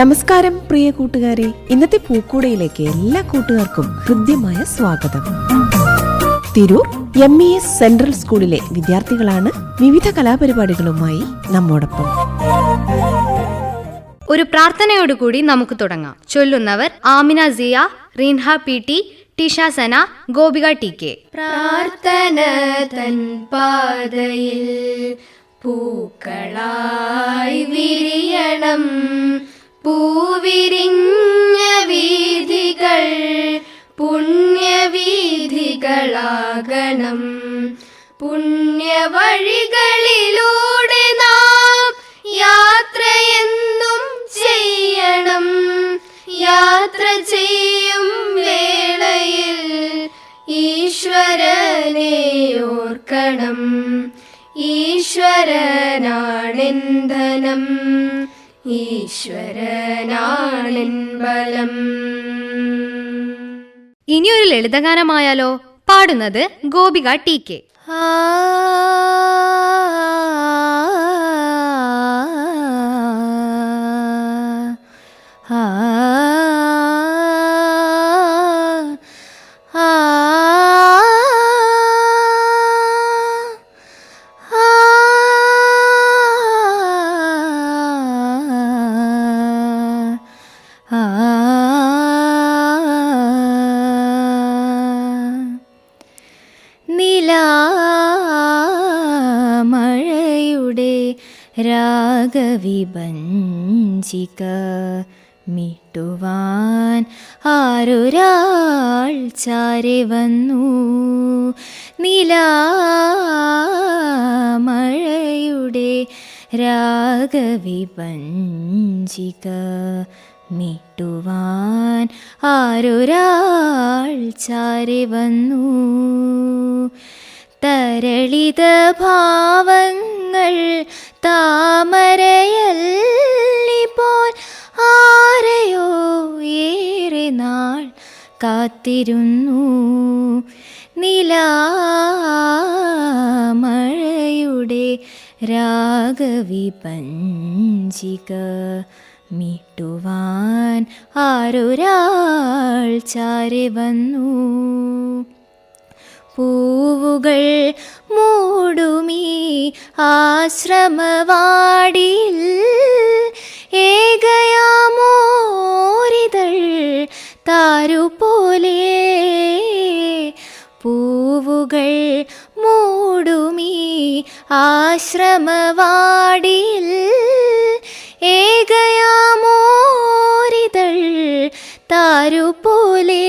നമസ്കാരം പ്രിയ കൂട്ടുകാരെ. ഇന്നത്തെ പൂക്കൂടയിലേക്ക് എല്ലാ കൂട്ടുകാർക്കും ഹൃദ്യമായ സ്വാഗതം. Tirur M E S central സ്കൂളിലെ വിദ്യാർത്ഥികളാണ് വിവിധ കലാപരിപാടികളുമായി നമ്മോടൊപ്പം. ഒരു പ്രാർത്ഥനയോടുകൂടി നമുക്ക് തുടങ്ങാം. ചൊല്ലുന്നവർ Amina Ziya Reenha P T Tisha Sana Gopika T K. പ്രാർത്ഥന തൻ പാതയിൽ പൂക്കളായി വിരിയണം. പൂവിരിഞ്ഞ വീഥികൾ പുണ്യവീഥികളാകണം. പുണ്യവഴികളിലൂടെ നാം യാത്രയെന്നും ചെയ്യണം. യാത്ര ചെയ്യും വേളയിൽ ഈശ്വരനെ ഓർക്കണം. ഈശ്വരനാണെന്ധനം ഈശ്വരനാണെൻ ബലം. ഇനിയൊരു ലളിതഗാനമായാലോ പാടുന്നത് ഗോപിക ടി കെ. നിലാമഴയുടെ മിട്ടുവാൻ ആരൊരാൾ ചാരെ വന്നു. നിലാമഴയുടെ രാഗവിപഞ്ചിക മിട്ടുവാൻ ആരൊരാൾ ചാരെ വന്നു. തരളിത ഭാവങ്ങൾ താമരയല്ലിപ്പോൾ കാത്തിരുന്നു. നിലാമഴയുടെ രാഗവിപഞ്ചിക മിട്ടുവാൻ ആരൊരാൾ ചാരി വന്നു. പൂവുകൾ മൂടുമീ ആശ്രമവാടിയിൽ ഏകയാമോരിതൾ താരുപോലെ പൂവുകൾ മൂടുമീ ആശ്രമവാടിയിൽ ഏകയാമോരിതൾ താരുപോലെ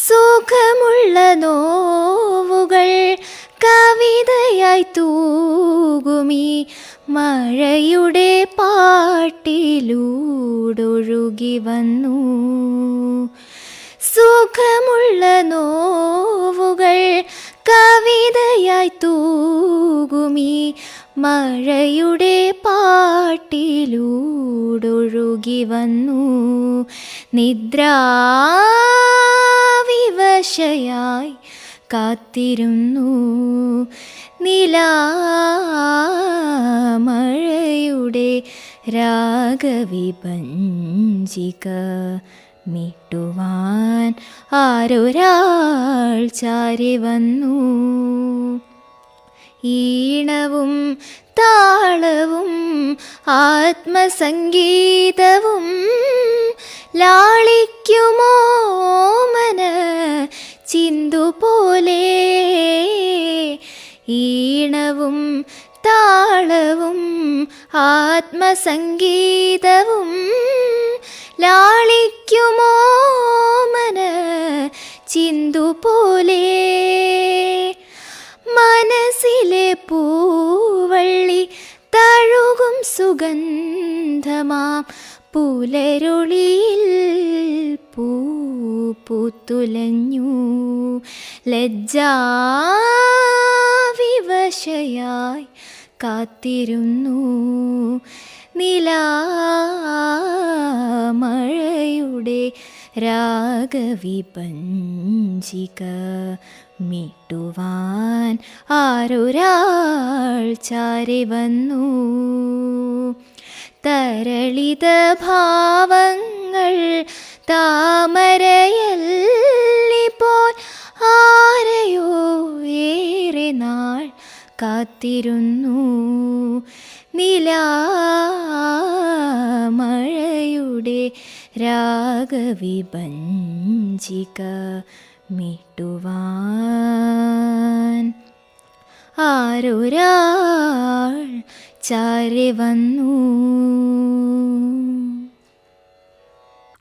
സുഖമുള്ള നോവുകൾ കവിതയായി തൂകുമീ മഴയുടെ പാട്ടിലൂടൊഴുകി വന്നു. സുഖമുള്ള നോവുകൾ കവിതയായി തൂകുമി മഴയുടെ പാട്ടിലൂടൊഴുകി വന്നു. നിദ്രാവിവശയായി കാത്തിരുന്നു. നിലാമഴയുടെ രാഗവിപഞ്ചിക മിട്ടുവാൻ ആരൊരാൾ ചാരി വന്നു. ഈണവും താളവും ആത്മസംഗീതവും ലാളിക്കുമോ ആത്മസംഗീതവും ലാളിക്കുമോ മന ചിന്തുപോലെ? മനസ്സിലെ പൂവള്ളി തഴുകും സുഗന്ധമാം പുലരുളിയിൽ പൂ പൂത്തുലഞ്ഞു ലജ്ജാവിവശയായി കാത്തിരുന്നു. നിലാമഴയുടെ രാഗവിപഞ്ചിക മീട്ടുവാൻ ആരൊരാൾ ചാരി വന്നു. തരളിത ഭാവങ്ങൾ താമരയല്ലിപ്പോൾ ആരെയോ ഏറെ നാൾ കാത്തിരുന്നു. രാഗവിഭഞ്ചിക മിട്ടുവാൻ. ആരൊരാൾ ചാരി വന്നു.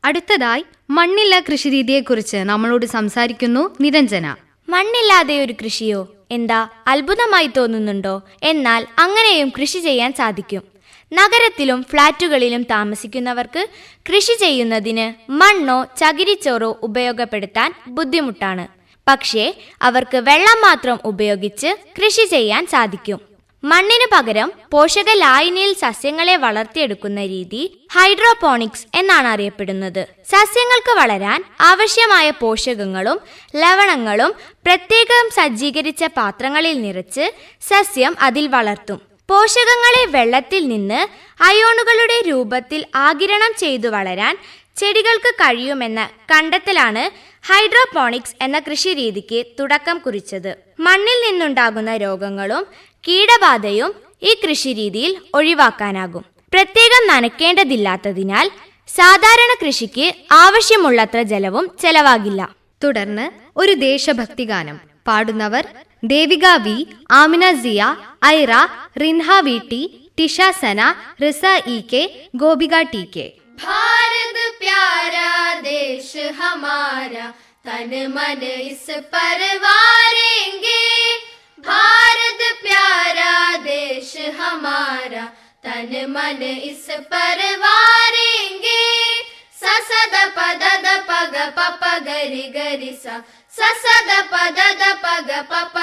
അടുത്തതായി മണ്ണില്ല കൃഷിരീതിയെക്കുറിച്ച് നമ്മളോട് സംസാരിക്കുന്നു നിരഞ്ജന. മണ്ണില്ലാതെ ഒരു കൃഷിയോ? എന്താ അത്ഭുതമായി തോന്നുന്നുണ്ടോ? എന്നാൽ അങ്ങനെയും കൃഷി ചെയ്യാൻ സാധിക്കും. നഗരത്തിലും ഫ്ളാറ്റുകളിലും താമസിക്കുന്നവർക്ക് കൃഷി ചെയ്യുന്നതിന് മണ്ണോ ചകിരിച്ചോറോ ഉപയോഗപ്പെടുത്താൻ ബുദ്ധിമുട്ടാണ്. പക്ഷേ അവർക്ക് വെള്ളം മാത്രം ഉപയോഗിച്ച് കൃഷി ചെയ്യാൻ സാധിക്കും. മണ്ണിന് പകരം പോഷക ലായനിയിൽ സസ്യങ്ങളെ വളർത്തിയെടുക്കുന്ന രീതി ഹൈഡ്രോപോണിക്സ് എന്നാണ് അറിയപ്പെടുന്നത്. സസ്യങ്ങൾക്ക് വളരാൻ ആവശ്യമായ പോഷകങ്ങളും ലവണങ്ങളും പ്രത്യേകം സജ്ജീകരിച്ച പാത്രങ്ങളിൽ നിറച്ച് സസ്യം അതിൽ വളർത്തും. പോഷകങ്ങളെ വെള്ളത്തിൽ നിന്ന് അയോണുകളുടെ രൂപത്തിൽ ആകിരണം ചെയ്തു വളരാൻ ചെടികൾക്ക് കഴിയുമെന്ന കണ്ടെത്തലാണ് ഹൈഡ്രോപോണിക്സ് എന്ന കൃഷിരീതിക്ക് തുടക്കം കുറിച്ചത്. മണ്ണിൽ നിന്നുണ്ടാകുന്ന രോഗങ്ങളും കീടബാധയും ഈ കൃഷിരീതിയിൽ ഒഴിവാക്കാനാകും. പ്രത്യേകം നനയ്ക്കേണ്ടതില്ലാത്തതിനാൽ സാധാരണ കൃഷിക്ക് ആവശ്യമുള്ളത്ര ജലവും ചെലവാകില്ല. തുടർന്ന് ഒരു ദേശഭക്തി ഗാനം പാടുന്നവർ Devika V Amina Siya Aira Rinha V T Tisha Sana Riza E K Gopika T K Bharat प्यारा देश हमारा तन मन इस पर वारेंगे भारत प्यारा देश हमारा तन मन इस पर वारेंगे ससद पद द पग पप गरि गरि सा ससद पद द पग पप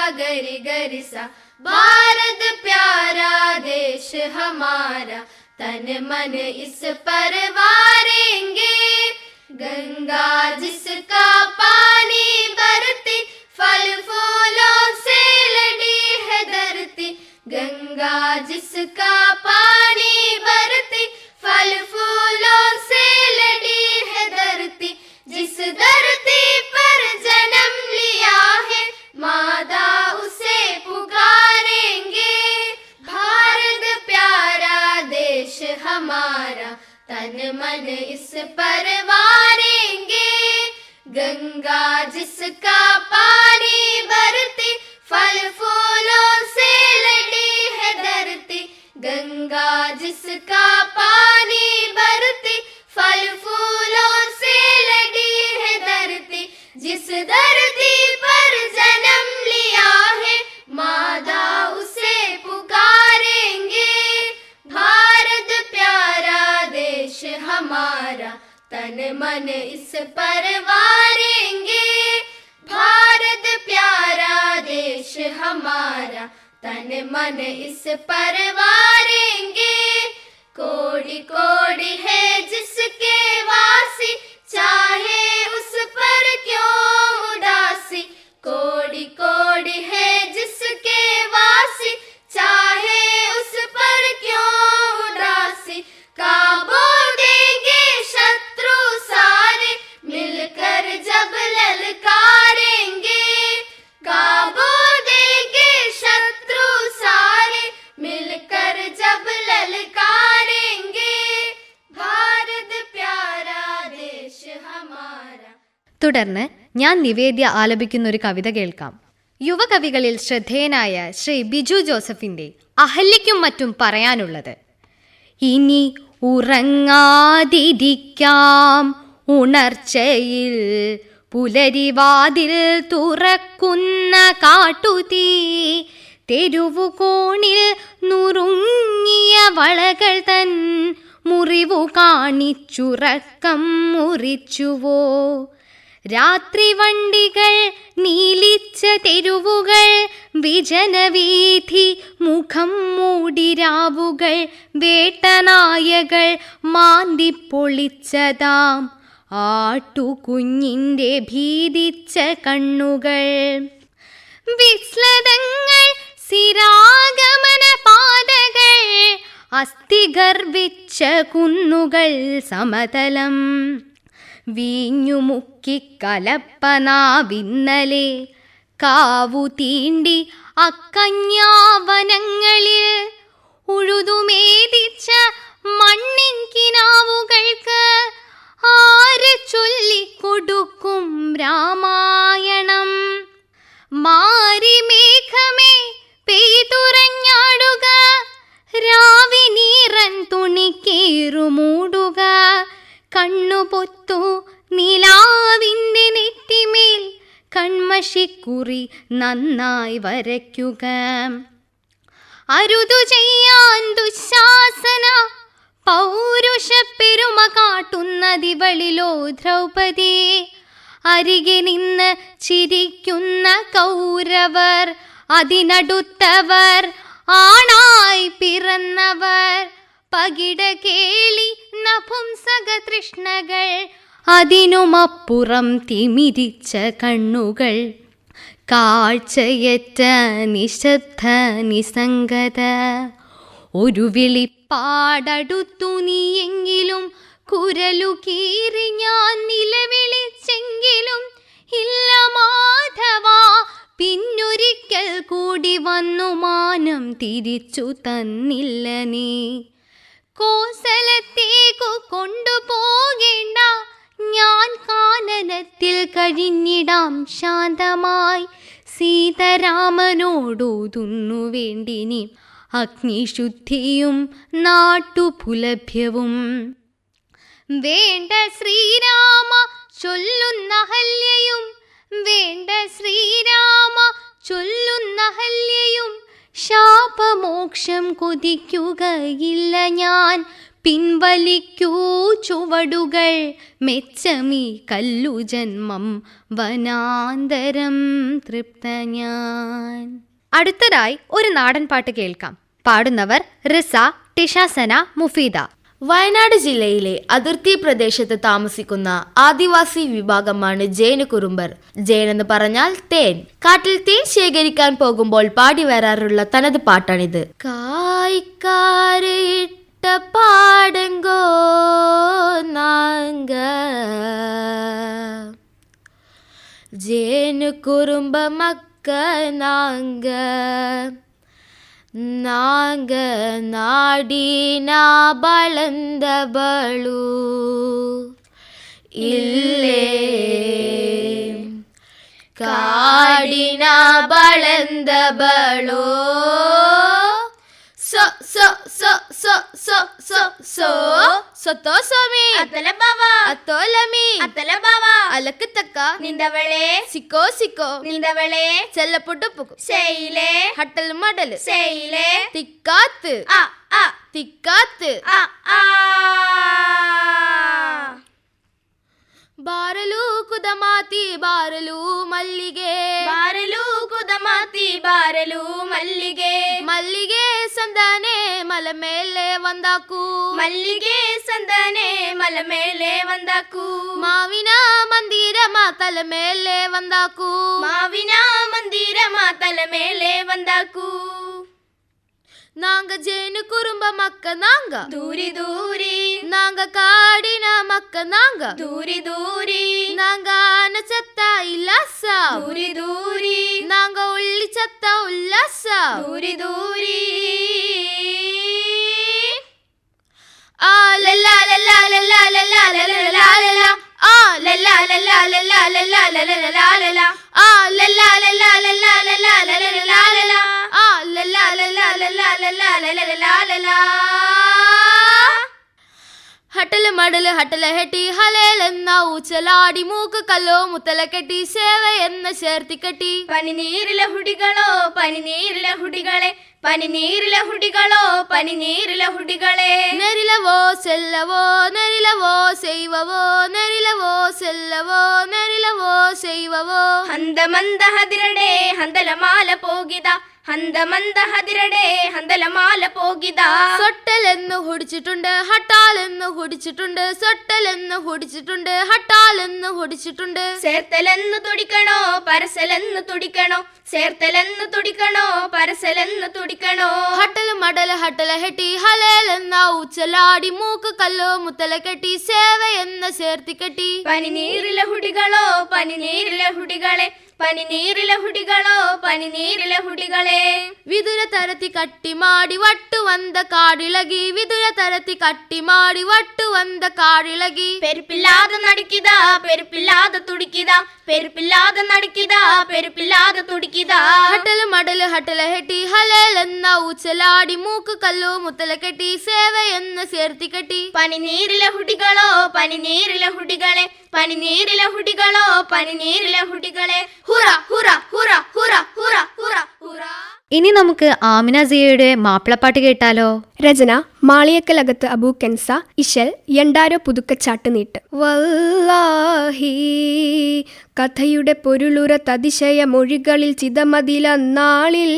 सा। भारत प्यारा देश हमारा, तन मन इस पर वारेंगे। गंगा जिसका पानी बरती, फल फूलों से लड़ी है धरती। गंगा जिसका पानी बरती, फल फूलों से लड़ी है धरती। जिस धरती पर जन्म लिया है, मादा उसे पुकारेंगे। भारत प्यारा देश हमारा, तन मन इस पर वारेंगे। गंगा जिसका തുടർന്ന് ഞാൻ നിവേദ്യ ആലപിക്കുന്ന ഒരു കവിത കേൾക്കാം. യുവകവികളിൽ ശ്രദ്ധേയനായ ശ്രീ ബിജു ജോസഫിന്റെ അഹല്യയ്ക്കും മറ്റും പറയാനുള്ളത് ഇനി ഉറങ്ങാതിരിക്കാം ഉണർച്ചയിൽ പുലരിവാതിൽ തുറക്കുന്ന കാട്ടുതീ തെരുവുകോണിൽ നുറുങ്ങിയ വളകൾ തൻ മുറിവു കാണിച്ചുറക്കം മുറിച്ചുവോ രാത്രി വണ്ടികൾ നീലിച്ച തെരുവുകൾ വിജനവീഥി മുഖം മൂടിരാവുകൾ വേട്ടനായകൾ മാന്തി പൊളിച്ചതാം ആട്ടുകുഞ്ഞിന്റെ ഭീതിച്ച കണ്ണുകൾ. വിസ്ലതങ്ങൾ സിരാഗമന പാതകൾ അസ്ഥിഗർവിച്ച കുന്നുകൾ സമതലം. വീഞ്ഞുമുക്കി കലപ്പനാവിന്നലെ കാവു തീണ്ടി അക്കഞ്ഞാവനങ്ങളിൽ ഉഴുതുമേതിച്ച മണ്ണിൻ കിനാവുകൾക്ക് ആര് ചൊല്ലിക്കൊടുക്കും രാമായണം? മാറി മേഘമേ പെയ്തുറഞ്ഞാടുക രാവിനീറൻ തുണിക്കേറുമൂടുക കണ്ണുപൊത്തു നിലാവിന്റെ നെറ്റിമേൽ കൺമഷിക്കുറി നന്നായി വരയ്ക്കുക. അരുതു ചെയ്യാൻ ദുശാസന പൗരുഷ പെരുമ കാട്ടുന്നതിവളിലോ ദ്രൗപദി. അരികെ നിന്ന് ചിരിക്കുന്ന കൗരവർ അതിനടുത്തവർ ആണായി പിറന്നവർ. പകിട കേളി നപുംസക തൃഷ്ണകൾ. അതിനുമപ്പുറം തിമിരിച്ച കണ്ണുകൾ. കാഴ്ചയറ്റ നിശബ്ദ നിസംഗത ഒരു വിളിപ്പാടടുത്തു നീയെങ്കിലും. കുരലു കീറി ഞാൻ നിലവിളിച്ചെങ്കിലും. ഇല്ല മാധവ പിന്നൊരിക്കൽ കൂടി വന്നു മാനം തിരിച്ചു തന്നില്ല നീ. കോസലത്തേക്കു കൊണ്ടുപോകേണ്ട. ഞാൻ കാനനത്തിൽ കഴിഞ്ഞിടാം ശാന്തമായി. സീതരാമനോടൂതുന്നു വേണ്ടിനി അഗ്നിശുദ്ധിയും നാട്ടുപുലഭ്യവും. വേണ്ട ശ്രീരാമ ചൊല്ലുന്ന ഹല്യയും വേണ്ട ശ്രീരാമ ചൊല്ലുന്ന ഹല്യയും ശാപമോക്ഷം കൊതിക്കുകയില്ല ഞാൻ. പിൻവലിക്കൂ ചുവടുകൾ മെച്ചമീ കല്ലു ജന്മം വനാന്തരം തൃപ്ത ഞാൻ അടുത്തതായി ഒരു നാടൻ പാട്ട് കേൾക്കാം. പാടുന്നവർ റിസ ടിഷാസന മുഫീദ. വയനാട് ജില്ലയിലെ അതിർത്തി പ്രദേശത്ത് താമസിക്കുന്ന ആദിവാസി വിഭാഗമാണ് ജൈന കുറുമ്പർ ജൈൻ എന്ന് പറഞ്ഞാൽ തേൻ. കാട്ടിൽ തേൻ ശേഖരിക്കാൻ പോകുമ്പോൾ പാടി വരാറുള്ള തനത് പാട്ടാണിത്. കായ്ക്കാരിട്ട പാടങ്കോ നാങ്ക. ജേനു കുറുമ്പ മക്ക നാങ്ക. நாங்க நாடினா ಬಳಂದಬಳು ಇಲ್ಲೇ ಕಾಡಿನ ಬಳಂದಬಳೋ ಸೊ ಸೊ ಸೊ ಸೊ. ಸೊ ಸ್ವಾಮಿ ಅತ್ತಲ ಬಾವ ಅತ್ತೋಲಮಿ ಅತ್ತಲ ಬಾವ ಅಲಕ ತಕ್ಕ ನಿಂದವಳೆ. ಸಿಕ್ಕೋ ಸಿಕ್ಕೋ. ನಿಂದವಳೆ. ಸೆಲ್ಲ ಪುಟ್ಟು ಪುಕು ಶೈಲೆ. ಹಟ್ಟಲ್ ಮಾಡಲು. ಶೈಲೆ. ತಿಕ್ಕಾತ್. ಅ ಅ. ತಿಕ್ಕಾತ್. ಅ ಆ. ಬಾರಲು ಕುದಮಾತಿ ಬಾರಲು ಮಲ್ಲಿಗೆ. ಬಾರಲು ಕುದಮಾತಿ ಬಾರಲು ಮಲ್ಲಿಗೆ. ಮಲ ಮೇಲೆ ಒಂದಾಕು ಮಲ್ಲಿಗೆ ಸಂದನೆ ಮಲ ಮೇಲೆ ಒಂದಾಕು ಮಾವಿನ ಮಂದಿರ ಮಾತಲ ಮೇಲೆ ಒಂದಾಕು ಮಾವಿನ ಮಂದಿರ ಮಾತಲ ಮೇಲೆ ಒಂದಾಕು நாங்க ஜேனு குறும்ப மக்க நாங்க தூரி தூரி நாங்க காடின மக்க நாங்க தூரி தூரி நாங்க ஆன சத்தா இல்லாசா தூரி தூரி நாங்க உள்ளி சத்தா உல்லாசா தூரி தூரி ഹട്ടൽ മടൽ ഹട്ടല ഹെട്ടി ഹലേലെന്ന ഊച്ചലാടി മൂക്ക് കല്ലോ മുത്തല കെട്ടി സേവ എന്ന ചേർത്തി കെട്ടി പനിനീരിലെ ഹുടികളോ പനിനീരിലെ ഹുടികളെ പനിനീരിലെ ഹുടികളോ പനിനീരിലെ ഹുടികളെ. നരിലവോ സെല്ലവോ നരിലവോ ചെയ്വവോ നരിലവോ സെല്ലവോ നെരിലവോ ചെയ്വവോ ഹന്തമന്ത ഹതിരടെ ഹന്തലമാല പോകിത ഹന്തമന്ത ഹതിരടെ ഹന്തലമാല പോകിത. സൊട്ടലെന്ന് ഹുടിച്ചിട്ടുണ്ട് ഹട്ടാലെന്ന് ഹുടിച്ചിട്ടുണ്ട് സൊട്ടലെന്ന് ഹുടിച്ചിട്ടുണ്ട് ഹട്ടാലെന്ന് ഹുടിച്ചിട്ടുണ്ട്. ചേർത്തലെന്ന് തുടിക്കണോ പരസലെന്ന് തുടിക്കണോ ചേർത്തലെന്ന് തുടിക്കണോ പരസലെന്ന് തുടിക്കണോ. ഹട്ടൽ മടൽ ഹട്ടല ഹെട്ടി ഹലേലെന്ന ഉച്ചലാടി മൂക്ക് കല്ലോ മുത്തല കെട്ടി സേവ എന്ന ചേർത്തി കെട്ടി. പനിനീരിലെ ഹുടികളോ പനിനീരിലെ ഹുടികളെ ಪನಿನೀರಿಲಹುಡಿಗಳೋ ಪನಿನೀರಿಲಹುಡಿಗಳೇ വിതുര തരത്തി ಕಟ್ಟಿ ಮಾಡಿ ಒಟ್ಟು ಒಂದ ಕಾಡಿಳಗಿ ವಿದುರ ತರತಿ ಕಟ್ಟಿ ಮಾಡಿ വട്ടു വന്ന ಕಾಡಿಳಗಿ പെരുപ്പില്ലാതെ നടക്കിത പെരുപ്പില്ലാതെ തുടിക്കിത. പെരുപ്പില്ലാതെ നടക്കിത പെരുപ്പില്ലാതെ തുടിക്കിത. ഹടല മടൽ ഹട്ടല ഹെട്ടി ഹലലെന്ന ഉച്ചലാടി മൂക്ക് കല്ലോ മുത്തല കെട്ടി സേവ സേർത്തി കെട്ടി. പനിനീരിലെ ഹുടികളോ പനിനീരിലെ ഹുടികളെ. പനിനീരിലെ ഹുടികളോ പനിനീരിലെ ഹുടികളെ ഹുറ ഹുറ ഹുറ ഹുറ ഹുറ ഹുറ ഹുറ. ഇനി നമുക്ക് ആമിന സിയയുടെ മാപ്പിളപ്പാട്ട് കേട്ടാലോ? രചന മാളിയക്കലകത്ത് അബൂ കെൻസ ഇശൽ യണ്ടാരോ പുതുക്കച്ചാട്ട് നീട്ട്. വല്ലാഹി കഥയുടെ പൊരുളുറ തതിശയ മൊഴികളിൽ ചിതമതില നാളിൽ.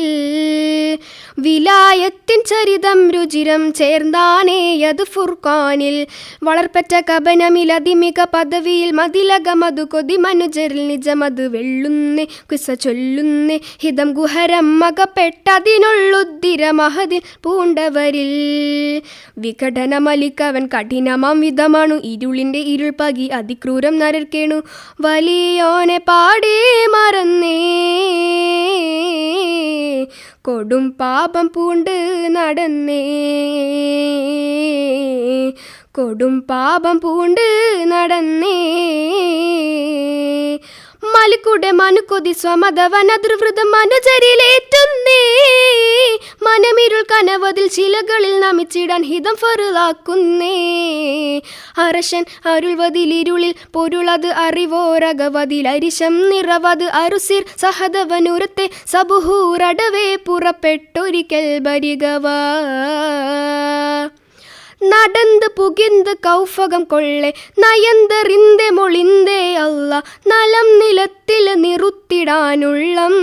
വിലായത്തിൻ ചരിതം രുചിരം ചേർന്നാനേയത് ഫുർഖാനിൽ. വളർപ്പറ്റ കപനമിലതിമിക പദവിയിൽ മതിലകമതു കൊതി മനുജരിൽ നിജമത് വെള്ളുന്നേ കുസ ചൊല്ലുന്നേ ഹിതം ഗുഹരം മകപ്പെട്ടതിനുള്ളുദ്ദിര മഹതിൽ പൂണ്ടവരിൽ. വിഘടനമലിക്കവൻ കഠിനമാം വിധമാണു. ഇരുളിന്റെ ഇരുൾ പകി അതിക്രൂരം നരർക്കേണു. വലിയോനെ പാടേ മറന്നേ. കൊടും പാപം പൂണ്ട് നടന്നേ. കൊടും പാപം പൂണ്ട് നടന്നേ. മലിക്കുടെ മനുക്കൊതി സ്വമതവനതൃവൃതം മനചരിയിലേറ്റുന്നേ മനമിരുൾ കനവതിൽ ശിലകളിൽ നമിച്ചിടാൻ ഹിതം ഫറുതാക്കുന്നേ. അരശൻ അരുൾവതിലിരുളിൽ പൊരുളത് അറിവോരകവതിൽ അരിശം നിറവത് അരുസിർ സഹദവനുരത്തെ സബുഹൂറടവേ പുറപ്പെട്ടൊരിക്കൽ ബരികവാ നടந்து പുകിന്ത് കൗഫകം കൊള്ളെ നയന്തറിന്തെ മൊളിന്തേ അല്ല നലം നിലത്തിൽ നിറുത്തിടാനുള്ളം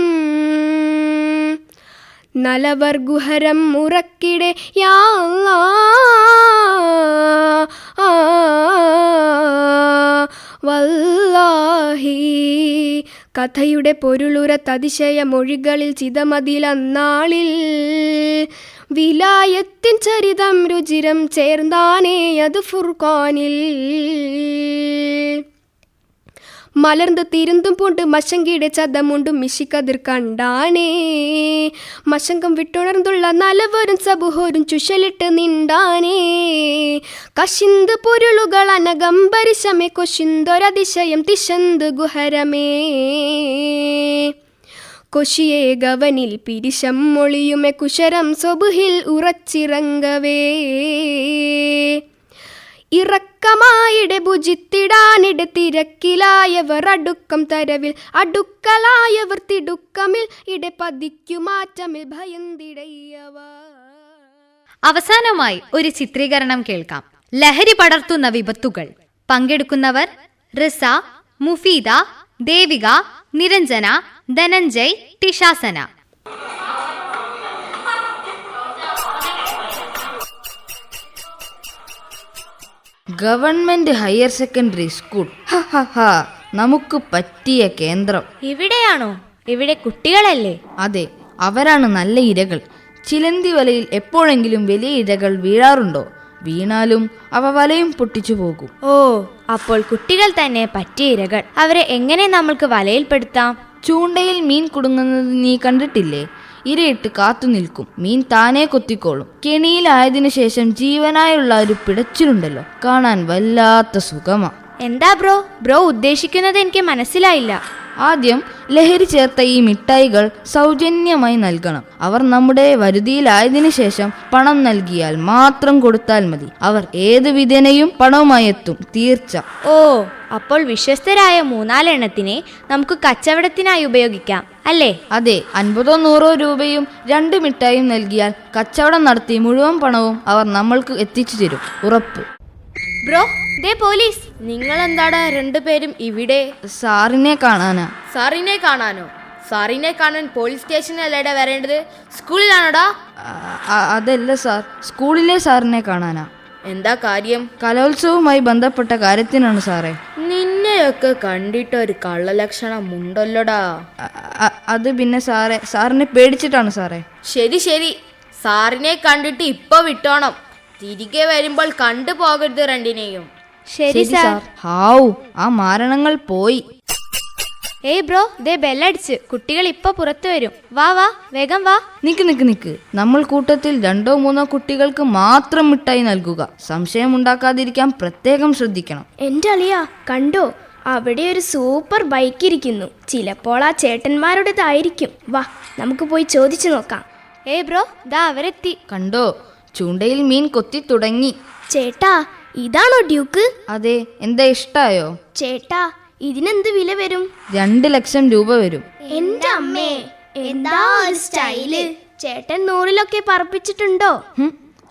നലവർ ഗുഹരം മുറക്കിടെ യാ അല്ലാ. വല്ലാഹി കഥയുടെ പൊരുളുറ തതിശയ മൊഴികളിൽ ചിതമതിലന്നാളിൽ വിലായത്തിൻ ചരിതം രുചിരം ചേർന്നാനേ അത് ഫുർഖാനിൽ. മലർന്ന് തിരുന്തും പൂണ്ട് മശങ്കിയുടെ ചതമുണ്ടും മിശിക്കതിർ കണ്ടാണേ. മശങ്കം വിട്ടുണർന്നുള്ള നലവരും സബുഹോരും ചുഷലിട്ട് നിണ്ടാനേ കശിന്ത് പൊരുളുകൾ അനകം പരിശമേ കൊശിന്തൊരതിശയം തിശന്ത് ഗുഹരമേ. കൊശിയെ ഗവനിൽ പിരിശം മൊളിയുമെ കുശരം സ്വബുഹിൽ ഉറച്ചിറങ്ങവേ. ഇറക്കമായിടെ ഭുജിത്തിടാനിടെ തിരക്കിലായവർ അടുക്കം തരവിൽ അടുക്കലായവർ തിടുക്കമിൽ ഇടെ പതിക്കുമാറ്റമിൽ ഭയന്തിടയവ അവസാനമായി ഒരു ചിത്രീകരണം കേൾക്കാം. ലഹരി പടർത്തുന്ന വിപത്തുകൾ. പങ്കെടുക്കുന്നവർ റിസ Mufeeda Devika Niranjana Dhananjay ടിഷാസന. Government higher secondary school. നമുക്ക് പറ്റിയ കേന്ദ്രം. ഇവിടെയാണോ? ഇവിടെ കുട്ടികളല്ലേ? അതെ അവരാണ് നല്ല ഇരകൾ. ചിലന്തി വലയിൽ എപ്പോഴെങ്കിലും വലിയ ഇരകൾ വീഴാറുണ്ടോ? വീണാലും അവ വലയും പൊട്ടിച്ചു പോകും. ഓ അപ്പോൾ കുട്ടികൾ തന്നെ പറ്റിയ ഇരകൾ. അവരെ എങ്ങനെ നമ്മൾക്ക് വലയിൽപ്പെടുത്താം? ചൂണ്ടയിൽ മീൻ കുടുങ്ങുന്നത് നീ കണ്ടിട്ടില്ലേ? ഇരയിട്ട് കാത്തു നിൽക്കും. മീൻ താനേ കൊത്തിക്കോളും. കെണിയിലായതിനു ശേഷം ജീവനായുള്ള ഒരു പിടച്ചിലുണ്ടല്ലോ. കാണാൻ വല്ലാത്ത സുഖമാ. എന്താ ബ്രോ? ബ്രോ ഉദ്ദേശിക്കുന്നത് എനിക്ക് മനസ്സിലായില്ല. ആദ്യം ലഹരി ചേർത്ത ഈ മിഠായികൾ സൗജന്യമായി നൽകണം. അവർ നമ്മുടെ വരുതിയിലായതിനു ശേഷം പണം നൽകിയാൽ മാത്രം കൊടുത്താൽ മതി. അവർ ഏത് വിധേനയും പണവുമായി എത്തും. തീർച്ച. ഓ അപ്പോൾ വിശ്വസ്തരായ മൂന്നാലെണ്ണത്തിനെ നമുക്ക് കച്ചവടത്തിനായി ഉപയോഗിക്കാം അല്ലേ? അതെ അൻപതോ നൂറോ രൂപയും രണ്ട് മിഠായും നൽകിയാൽ കച്ചവടം നടത്തി മുഴുവൻ പണവും അവർ നമ്മൾക്ക് എത്തിച്ചു തരും. ഉറപ്പ്. ബ്രോ ദേ പോലീസ് നിങ്ങൾ എന്താടാ രണ്ടുപേരും ഇവിടെ? സാറിനെ കാണാനാ. സാറിനെ കാണാനോ? സാറിനെ കാണാൻ പോലീസ് സ്റ്റേഷനിലല്ലേ വരേണ്ടത്? സ്കൂളിലാണോടാ? അതല്ല സാർ. സ്കൂളിലെ സാറിനെ കാണാനാ. എന്താ കാര്യം? കലോത്സവവുമായി ബന്ധപ്പെട്ട കാര്യത്തിനാണ് സാറേ. നിന്നെയൊക്കെ കണ്ടിട്ട് ഒരു കള്ളലക്ഷണം ഉണ്ടല്ലോടാ. അത് പിന്നെ സാറേ സാറിനെ പേടിച്ചിട്ടാണ് സാറേ. ശരി ശരി. സാറിനെ കണ്ടിട്ട് ഇപ്പൊ വിട്ടോണം. തിരികെ വരുമ്പോൾ കണ്ടു പോകരുത് രണ്ടിനെയും. ശരി സാർ. ഹാവു ആ മാരണങ്ങൾ പോയി. ഏയ് ബ്രോ ദേ ബെല്ലടിച്ച്. കുട്ടികൾ ഇപ്പൊ പുറത്തു വരും. വാ വാ വേഗം വാ. നിക്ക് നിക്ക് നിക്ക്. നമ്മൾ കൂട്ടത്തിൽ രണ്ടോ മൂന്നോ കുട്ടികൾക്ക് മാത്രം മിഠായി നൽകുക. സംശയം ഉണ്ടാക്കാതിരിക്കാൻ പ്രത്യേകം ശ്രദ്ധിക്കണം. എന്റെ അളിയ കണ്ടോ? അവിടെ ഒരു സൂപ്പർ ബൈക്ക് ഇരിക്കുന്നു. ചിലപ്പോൾ ആ ചേട്ടന്മാരുടേതായിരിക്കും. വാ നമുക്ക് പോയി ചോദിച്ചു നോക്കാം. ഏയ് ബ്രോ ദാ അവരെത്തി. കണ്ടോ? ചൂണ്ടയിൽ മീൻ കൊത്തി തുടങ്ങി. ചേട്ടാ ഇതാണോ ഡ്യൂക്ക്? അതെ എന്താ ഇഷ്ടായോ? ചേട്ടാ ഇതിനെന്ത് വില വരും? രണ്ട് ലക്ഷം രൂപ വരും. എന്റെ അമ്മേ എന്താ ഒരു സ്റ്റൈൽ? ചേട്ടൻ നൂറിലൊക്കെ പറപ്പിച്ചിട്ടുണ്ടോ?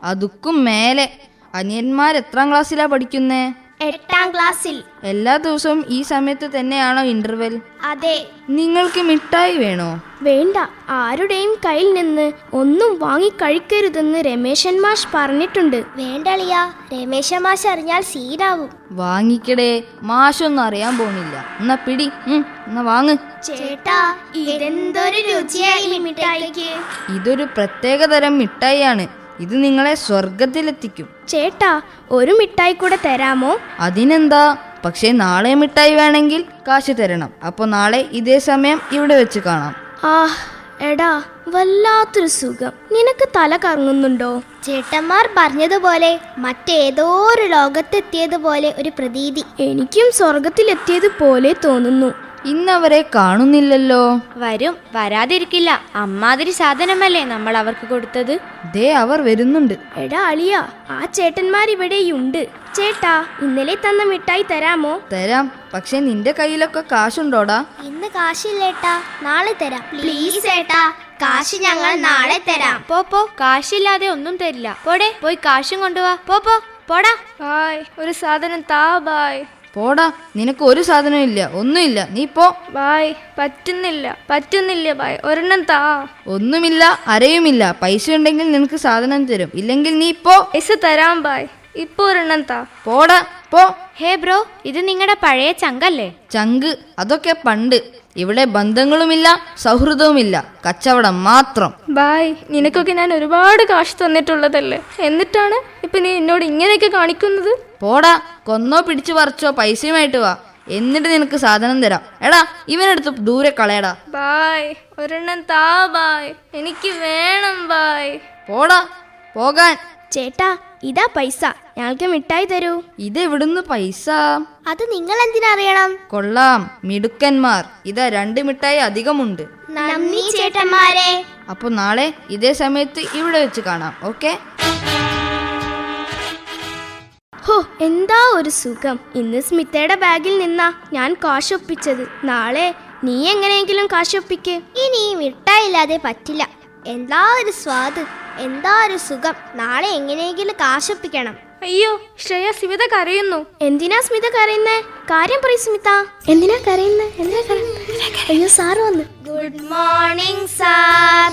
അതുക്കും മേലെ. അനിയന്മാർ എത്രാം ക്ലാസ്സിലാ പഠിക്കുന്നേ? എട്ടാം ക്ലാസ്സിൽ. എല്ലാ ദിവസവും ഈ സമയത്ത് തന്നെയാണോ ഇന്റർവെൽ അതെ. നിങ്ങൾക്ക് മിഠായി വേണോ? വേണ്ട. ആരുടെയും കയ്യിൽ നിന്ന് ഒന്നും വാങ്ങി കഴിക്കരുതെന്ന് രമേശൻ മാഷ് പറഞ്ഞിട്ടുണ്ട്. വേണ്ടളിയ രമേശൻ മാഷ് അറിഞ്ഞാൽ സീനാവും. വാങ്ങിക്കടേ. മാഷൊന്നും അറിയാൻ പോണില്ല എന്നാ പിടി. ഉം, എന്നാ വാങ്ങ്. ചേട്ടാ ഇതെന്തൊരു രുചിയായി മിഠായിക്ക്. ഇതൊരു പ്രത്യേക തരം മിഠായിയാണ്. ഇത് നിങ്ങളെ സ്വർഗത്തിലെത്തിക്കും ചേട്ടാ ഒരു മിഠായി കൂടെ തരാമോ? അതിനെന്താ? പക്ഷേ നാളെ മിഠായി വേണമെങ്കിൽ കാശ് തരണം. അപ്പോൾ നാളെ ഇതേ സമയം ഇവിടെ വെച്ച് കാണാം. ആ എടാ വല്ലാത്തൊരു സുഖം. നിനക്ക് തല കറങ്ങുന്നുണ്ടോ? ചേട്ടന്മാർ പറഞ്ഞതുപോലെ മറ്റേതോ ഒരു ലോകത്തെത്തിയതുപോലെ ഒരു പ്രതീതി. എനിക്കും സ്വർഗത്തിലെത്തിയതുപോലെ തോന്നുന്നു. ഇന്നവരെ കാണുന്നില്ലല്ലോ. വരും വരാതിരിക്കില്ല. അമ്മാതിരി സാധനമല്ലേ നമ്മൾ അവർക്ക് കൊടുത്തത്? ദേ അവർ വരുന്നുണ്ട്. എടാ അളിയ ആ ചേട്ടന്മാർ ഇവിടെയുണ്ട്. ചേട്ടാ ഇന്നലെ തന്ന മിഠായി തരാമോ? തരാം. പക്ഷെ നിന്റെ കയ്യിലൊക്കെ കാശുണ്ടോടാ? ഇന്ന് കാശില്ലേട്ടാ. നാളെ തരാം. പ്ലീസ് ഏട്ടാ കാശ് ഞങ്ങൾ നാളെ തരാം. പോ പോ. കാശില്ലാതെ ഒന്നും തരില്ല. പോടെ പോയി കാശും കൊണ്ടുവാ. പോ പോ. പോടാ. ബായ് ഒരു സാധനം താ ബായ്. പോടാ നിനക്ക് ഒരു സാധനവും ഇല്ല ഒന്നുമില്ല. നീ പോ. ബായ് പറ്റുന്നില്ല പറ്റുന്നില്ല ബായ്. ഒരെണ്ണം താ. ഒന്നുമില്ല അരയുമില്ല. പൈസ ഉണ്ടെങ്കിൽ നിനക്ക് സാധനം തരും. ഇല്ലെങ്കിൽ നീ പോ. പൈസ തരാം ബായ്. ഇപ്പൊ ഒരെണ്ണം താ. പോടാ പോ. ഹേ ബ്രോ ഇത് നിങ്ങളുടെ പഴയ ചങ്കല്ലേ? ചങ്ക് അതൊക്കെ പണ്ട്. ഇവിടെ ബന്ധങ്ങളുമില്ല സൗഹൃദവുമില്ല. കച്ചവടം മാത്രം. ബായ് നിനക്കൊക്കെ ഞാൻ ഒരുപാട് കാശ് തന്നിട്ടുള്ളതല്ലേ? എന്നിട്ടാണ് ഇപ്പൊ നീ എന്നോട് ഇങ്ങനെയൊക്കെ കാണിക്കുന്നത്? പോടാ കൊന്നോ പിടിച്ചു പറിച്ചോ പൈസയുമായിട്ട് വാ. എന്നിട്ട് നിനക്ക് സാധനം തരാം. എടാ ഇവനെടുത്ത് ദൂരെ കളയടാ. ബായ് ഒരെണ്ണം താ ബായ്. എനിക്ക് വേണം ബായ്. പോടാ പോകാൻ. ചേട്ടാ ഇതാ പൈസ. ഞങ്ങൾക്ക് മിഠായി തരൂ. ഇത് എവിടുന്ന് പൈസ? അത് നിങ്ങൾ എന്തിനറിയണം കൊള്ളാം. മിടുക്കന്മാർ. ഇതാ രണ്ട് മിഠായി അധികമുണ്ട്. നന്ദി ചേട്ടന്മാരെ. അപ്പോൾ നാളെ ഇതേ സമയത്ത് ഇവിടെ വെച്ച് കാണാം. ഓക്കെ? ഹോ എന്താ ഒരു സുഖം. ഇന്ന് സ്മിതയുടെ ബാഗിൽ നിന്നാ ഞാൻ കാശൊപ്പിച്ചത്. നാളെ നീ എങ്ങനെയെങ്കിലും കാശൊപ്പിക്ക്. ഇനി മിഠായില്ലാതെ പറ്റില്ല. എന്താ ഒരു സ്വാദ്? എന്താ ഒരു സുഖം? നാളെ എങ്ങനെയെങ്കിലും കാശൊപ്പിക്കണം. അയ്യോ ശ്രേയ സ്മിത കരയുന്നു. എന്തിനാ സ്മിത കരയുന്നേ? കാര്യം പറയും സ്മിത. എന്തിനാ കരയുന്നേ? എന്തിനാ കരയുന്നേ അയ്യോ സാർ വന്നു. Good morning sir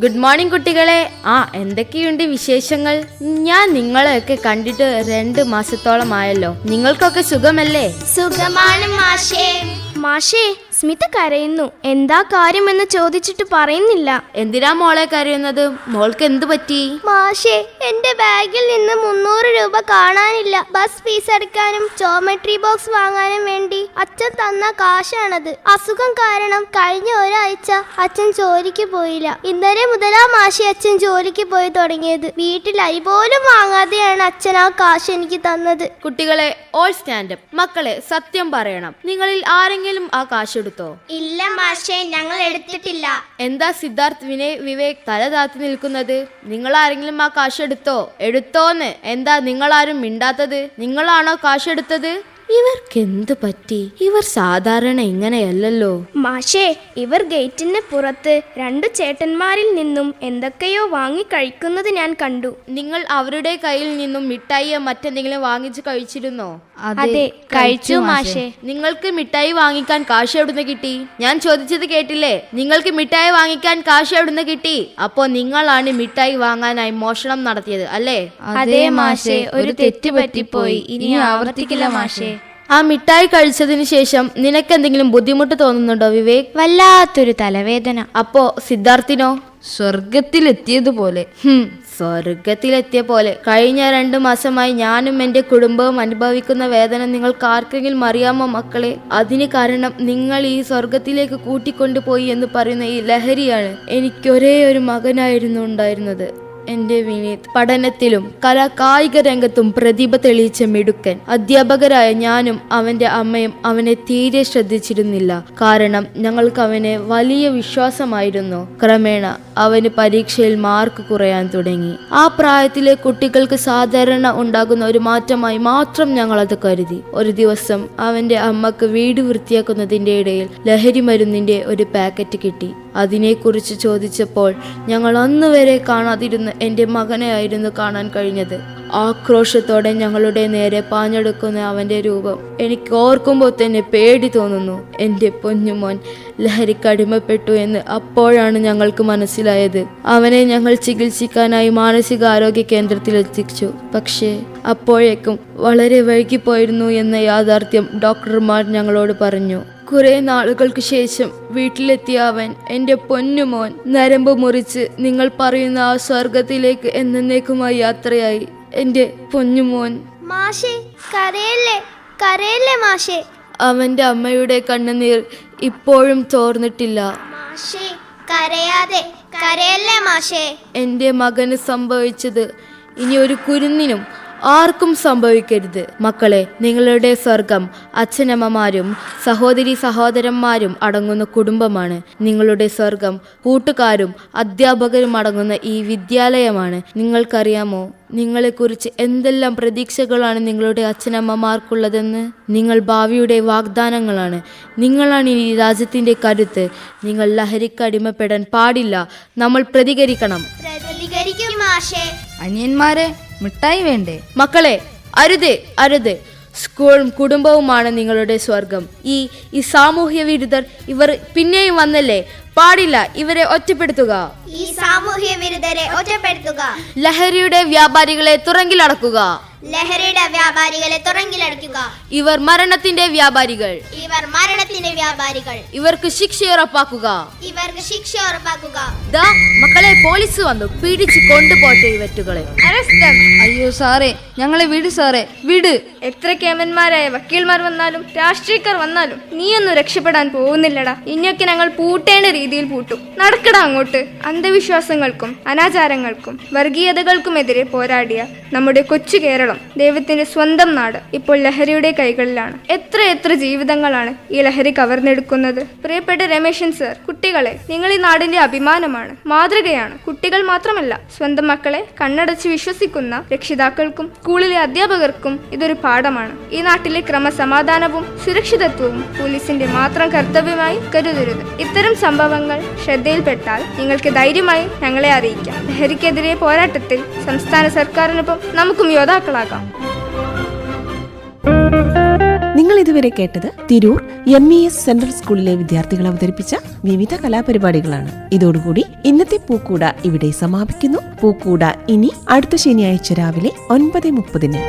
good morning കുട്ടികളെ. ആ എന്തൊക്കെയുണ്ട് വിശേഷങ്ങൾ? ഞാൻ നിങ്ങളെയൊക്കെ കണ്ടിട്ട് രണ്ട് മാസത്തോളം ആയല്ലോ നിങ്ങൾക്കൊക്കെ സുഖമല്ലേ? സുഖമാണ് മാഷേ. മാഷേ സ്മിത കരയുന്നു. എന്താ കാര്യമെന്ന് ചോദിച്ചിട്ട് പറയുന്നില്ല. എന്തിനാ മോളെ കരയുന്നത്? മോൾക്ക് എന്ത് പറ്റി? മാഷേ എന്റെ ബാഗിൽ നിന്ന് മുന്നൂറ് രൂപ കാണാനില്ല. ബസ് ഫീസ് അടക്കാനും ജോമെട്രി ബോക്സ് വാങ്ങാനും വേണ്ടി അച്ഛൻ തന്ന കാശാണത്. അസുഖം കാരണം കഴിഞ്ഞ ഒരാഴ്ച അച്ഛൻ ജോലിക്ക് പോയില്ല. ഇന്നലെ മുതലാ മാഷി അച്ഛൻ ജോലിക്ക് പോയി തുടങ്ങിയത്. വീട്ടിൽ അരി പോലും വാങ്ങാതെയാണ് അച്ഛൻ ആ കാശ് എനിക്ക് തന്നത്. കുട്ടികളെ ഓൾ സ്റ്റാൻഡപ്പ് മക്കളെ സത്യം പറയണം. നിങ്ങളിൽ ആരെങ്കിലും ആ കാശ് എടുത്തോ? ഇല്ല മാഷേ ഞങ്ങൾ എടുത്തിട്ടില്ല. എന്താ സിദ്ധാർത്ഥ് വിനയ് വിവേക് തല താത്തി നിൽക്കുന്നത്? നിങ്ങൾ ആരെങ്കിലും ആ കാശ് എടുത്തോ? എടുത്തോന്ന്. എന്താ നിങ്ങൾ ആരും മിണ്ടാത്തത്? നിങ്ങളാണോ കാശ് എടുത്തത്? ഇവർക്ക് എന്ത് പറ്റി? ഇവർ സാധാരണ ഇങ്ങനെയല്ലല്ലോ. മാഷേ ഇവർ ഗേറ്റിന് പുറത്ത് രണ്ടു ചേട്ടന്മാരിൽ നിന്നും എന്തൊക്കെയോ വാങ്ങി കഴിക്കുന്നത് ഞാൻ കണ്ടു. നിങ്ങൾ അവരുടെ കയ്യിൽ നിന്നും മിഠായിയോ മറ്റെന്തെങ്കിലും വാങ്ങിച്ചു കഴിച്ചിരുന്നോ? അതെ കഴിച്ചു മാഷേ. നിങ്ങൾക്ക് മിഠായി വാങ്ങിക്കാൻ കാശ് എവിടുന്ന് കിട്ടി? ഞാൻ ചോദിച്ചത് കേട്ടില്ലേ? നിങ്ങൾക്ക് മിഠായി വാങ്ങിക്കാൻ കാശ് എവിടുന്ന് കിട്ടി? അപ്പോ നിങ്ങളാണ് മിഠായി വാങ്ങാനായി മോഷണം നടത്തിയത് അല്ലേ? അതെ മാഷേ. ഒരു തെറ്റ് പറ്റിപ്പോയി. ഇനി ആവർത്തിക്കില്ല മാഷേ. ആ മിഠായി കഴിച്ചതിന് ശേഷം നിനക്ക് എന്തെങ്കിലും ബുദ്ധിമുട്ട് തോന്നുന്നുണ്ടോ വിവേക്? വല്ലാത്തൊരു തലവേദന. അപ്പോ സിദ്ധാർത്ഥിനോ? സ്വർഗത്തിലെത്തിയതുപോലെ ഹും, സ്വർഗത്തിലെത്തിയ പോലെ കഴിഞ്ഞ രണ്ടു മാസമായി ഞാനും എന്റെ കുടുംബവും അനുഭവിക്കുന്ന വേദന നിങ്ങൾക്ക് ആർക്കെങ്കിലും അറിയാമോ മക്കളെ? അതിന് കാരണം നിങ്ങൾ ഈ സ്വർഗത്തിലേക്ക് കൂട്ടിക്കൊണ്ടുപോയി എന്ന് പറയുന്ന ഈ ലഹരിയാണ് എനിക്ക് ഒരേ ഒരു മകനായിരുന്നു ഉണ്ടായിരുന്നത്. എന്റെ വിനീത് പഠനത്തിലും കലാ കായിക രംഗത്തും പ്രതിഭ തെളിയിച്ച മിടുക്കൻ. അധ്യാപകരായ ഞാനും അവന്റെ അമ്മയും അവനെ തീരെ ശ്രദ്ധിച്ചിരുന്നില്ല. കാരണം ഞങ്ങൾക്ക് അവനെ വലിയ വിശ്വാസമായിരുന്നു. ക്രമേണ അവന് പരീക്ഷയിൽ മാർക്ക് കുറയാൻ തുടങ്ങി. ആ പ്രായത്തിലെ കുട്ടികൾക്ക് സാധാരണ ഉണ്ടാകുന്ന ഒരു മാറ്റമായി മാത്രം ഞങ്ങൾ അത് കരുതി. ഒരു ദിവസം അവന്റെ അമ്മയ്ക്ക് വീട് വൃത്തിയാക്കുന്നതിന്റെ ഇടയിൽ ലഹരി മരുന്നിന്റെ ഒരു പാക്കറ്റ് കിട്ടി. അതിനെക്കുറിച്ച് ചോദിച്ചപ്പോൾ ഞങ്ങൾ അന്ന് വരെ കാണാതിരുന്ന എന്റെ മകനെയായിരുന്നു കാണാൻ കഴിഞ്ഞത്. ആക്രോശത്തോടെ ഞങ്ങളുടെ നേരെ പാഞ്ഞെടുക്കുന്ന അവന്റെ രൂപം എനിക്ക് ഓർക്കുമ്പോൾ തന്നെ പേടി തോന്നുന്നു. എന്റെ പൊന്നുമോൻ ലഹരിക്കടിമപ്പെട്ടു എന്ന് അപ്പോഴാണ് ഞങ്ങൾക്ക് മനസ്സിലായത്. അവനെ ഞങ്ങൾ ചികിത്സിക്കാനായി മാനസികാരോഗ്യ കേന്ദ്രത്തിൽ എത്തിച്ചു. പക്ഷേ അപ്പോഴേക്കും വളരെ വൈകിപ്പോയിരുന്നു എന്ന യാഥാർത്ഥ്യം ഡോക്ടർമാർ ഞങ്ങളോട് പറഞ്ഞു. കുറെ നാളുകൾക്ക് ശേഷം വീട്ടിലെത്തിയ അവൻ എന്റെ പൊന്നുമോൻ നരമ്പ് മുറിച്ച് നിങ്ങൾ പറയുന്ന ആ സ്വർഗത്തിലേക്ക് എന്നേക്കുമായി യാത്രയായി. എന്റെ പൊന്നുമോൻ മാഷേ കരയല്ലേ കരയല്ലേ മാഷേ? അവന്റെ അമ്മയുടെ കണ്ണുനീർ ഇപ്പോഴും തോർന്നിട്ടില്ല. മാഷേ കരയാതെ കരയല്ലേ മാഷേ? എന്റെ മകന് സംഭവിച്ചത് ഇനി ഒരു കുരുന്നിനും ആർക്കും സംഭവിക്കരുത്. മക്കളെ നിങ്ങളുടെ സ്വർഗം അച്ഛനമ്മമാരും സഹോദരി സഹോദരന്മാരും അടങ്ങുന്ന കുടുംബമാണ്. നിങ്ങളുടെ സ്വർഗം കൂട്ടുകാരും അധ്യാപകരും അടങ്ങുന്ന ഈ വിദ്യാലയമാണ്. നിങ്ങൾക്കറിയാമോ നിങ്ങളെക്കുറിച്ച് എന്തെല്ലാം പ്രതീക്ഷകളാണ് നിങ്ങളുടെ അച്ഛനമ്മമാർക്കുള്ളതെന്ന്? നിങ്ങൾ ഭാവിയുടെ വാഗ്ദാനങ്ങളാണ്. നിങ്ങളാണ് ഈ രാജ്യത്തിന്റെ കരുത്ത്. നിങ്ങൾ ലഹരിക്ക് അടിമപ്പെടാൻ പാടില്ല. നമ്മൾ പ്രതികരിക്കണം. അനിയന്മാരെ മിഠായി വേണ്ടേ? മക്കളെ അരുത് അരുത്. സ്കൂളും കുടുംബവുമാണ് നിങ്ങളുടെ സ്വർഗം. ഈ ഈ സാമൂഹ്യ വിരുദ്ധർ ഇവർ പിന്നെയും വന്നല്ലേ? പാടില്ല ഇവരെ ഒറ്റപ്പെടുത്തുക. ഈ സാമൂഹ്യ വിരുദ്ധരെ ഒറ്റപ്പെടുത്തുക. ലഹരിയുടെ വ്യാപാരികളെ തുറങ്കിലടക്കുക. ലഹരിയുടെ വ്യാപാരികളെ തുറങ്കിലടക്കുക ഇവർ മരണത്തിന്റെ വ്യാപാരികൾ. ഇവർ മരണത്തിന്റെ വ്യാപാരികൾ. ഇവർക്ക് ശിക്ഷ ഉറപ്പാക്കുക. ഇവർക്ക് ശിക്ഷ ഉറപ്പാക്കുക. ദാ മക്കളെ പോലീസ് വന്നു. പിടിച്ച് കൊണ്ടുപോട്ടെ ഇവറ്റുകളെ അയ്യോ സാറേ ഞങ്ങളെ വിട് സാറേ. വിട്. എത്ര കേമന്മാരായ വക്കീൽമാർ വന്നാലും രാഷ്ട്രീയക്കാർ വന്നാലും നീയൊന്നും രക്ഷപ്പെടാൻ പോകുന്നില്ലടാ. ഇനിയൊക്കെ ഞങ്ങൾ പൂട്ടേണ്ട രീതിയിൽ പൂട്ടും. നടക്കടാ അങ്ങോട്ട്. അന്ധവിശ്വാസങ്ങൾക്കും അനാചാരങ്ങൾക്കും വർഗീയതകൾക്കുമെതിരെ പോരാടിയ നമ്മുടെ കൊച്ചു കേരളം ദൈവത്തിന്റെ സ്വന്തം നാട് ഇപ്പോൾ ലഹരിയുടെ കൈകളിലാണ്. എത്ര എത്ര ജീവിതങ്ങളാണ് ഈ ലഹരി കവർന്നെടുക്കുന്നത്? പ്രിയപ്പെട്ട രമേശൻ സർ കുട്ടികളെ നിങ്ങൾ ഈ നാടിന്റെ അഭിമാനമാണ് മാതൃകയാണ്. കുട്ടികൾ മാത്രമല്ല സ്വന്തം മക്കളെ കണ്ണടച്ച് വിശ്വസിക്കുന്ന രക്ഷിതാക്കൾക്കും സ്കൂളിലെ അധ്യാപകർക്കും ഇതൊരു പാഠമാണ്. ഈ നാട്ടിലെ ക്രമസമാധാനവും സുരക്ഷിതത്വവും പോലീസിന്റെ മാത്രം കർത്തവ്യമായി കരുതരുത്. ഇത്തരം സംഭവങ്ങൾ ശ്രദ്ധയിൽപ്പെട്ടാൽ നിങ്ങൾക്ക് ധൈര്യമായി ഞങ്ങളെ അറിയിക്കാം. ലഹരിക്കെതിരെ പോരാട്ടത്തിൽ സംസ്ഥാന സർക്കാരിനൊപ്പം നമുക്കും യോദ്ധാക്കളാകാം. നിങ്ങൾ ഇതുവരെ കേട്ടത് Tirur M E S central സ്കൂളിലെ വിദ്യാർത്ഥികൾ അവതരിപ്പിച്ച വിവിധ കലാപരിപാടികളാണ്. ഇതോടുകൂടി ഇന്നത്തെ പൂക്കൂട ഇവിടെ സമാപിക്കുന്നു. പൂക്കൂട ഇനി അടുത്ത ശനിയാഴ്ച രാവിലെ ഒൻപത് മുപ്പതിന്.